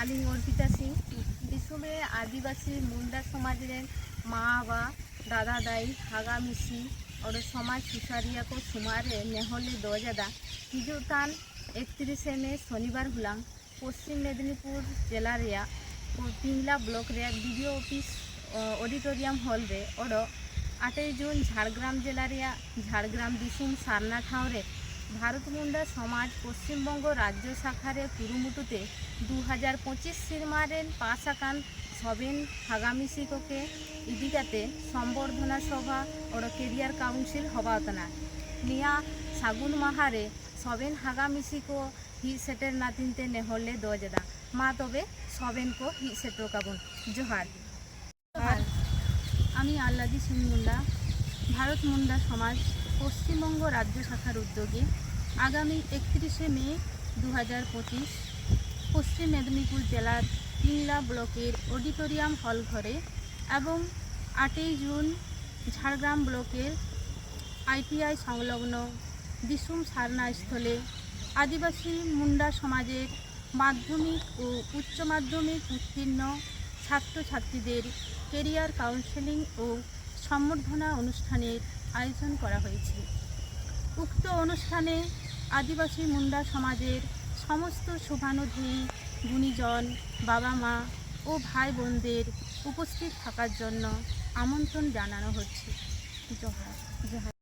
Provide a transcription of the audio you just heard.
আমি অর্পিতা সিং বিশুমে আদিবাসী মুন্ডা সমাজের মা বা দাদা দাই হাগা মিশি ওর সমাজ সুসারিয়া কো সুমারে নেহলে দজাদা হিজু তান একত্রিশে মে শনিবার হলাম পশ্চিম মেদিনীপুর জেলা রেয়া পিংলা ব্লক রেয়া বিডিও অফিস অডিটোরিয়াম হল রে। ওর আটই জুন ঝাড়গ্রাম জেলা রেয়া ঝাড়গ্রাম বিশুম সারনা ঠাঁরে রে ভারত মুন্ডা সমাজ পশ্চিমবঙ্গ রাজ্য শাখারে কুরুমুটুতে দু হাজার পঁচিশ সিরমারেন পাশ আকান সবেন হাগামিসিককে ইদিকাতে সম্বর্ধনা সভা ও কেরিয়ার কাউন্সিল হবাতনা নিয়া সাগুন মাহারে সবেন হাগামিসিকো হি সেটের নাতিনতে নেহলে দোজদা মা তবে সবেন কো হি সেটো কাবুন জোহার। আমি আল্লাদি সিং মুন্ডা ভারত মুন্ডা সমাজ পশ্চিমবঙ্গ রাজ্য শাখার উদ্যোগে আগামী একত্রিশে মে দু হাজার পঁচিশ পশ্চিম মেদিনীপুর জেলার পিংলা ব্লকের অডিটোরিয়াম হল ঘরে এবং আটই জুন ঝাড়গ্রাম ব্লকের আইটিআই সংলগ্ন দিসুম সারনাস্থলে আদিবাসী মুন্ডা সমাজের মাধ্যমিক ও উচ্চ মাধ্যমিক উত্তীর্ণ ছাত্রছাত্রীদের কেরিয়ার কাউন্সেলিং ও সম্বর্ধনা অনুষ্ঠানের আয়োজন করা হয়েছে। উক্ত অনুষ্ঠানে আদিবাসী মুন্ডা সমাজের সমস্ত শুভানুধ্যায়ী গুণীজন বাবা মা ও ভাই বোনদের উপস্থিত থাকার জন্য আমন্ত্রণ জানানো হচ্ছে। জোহার জোহার।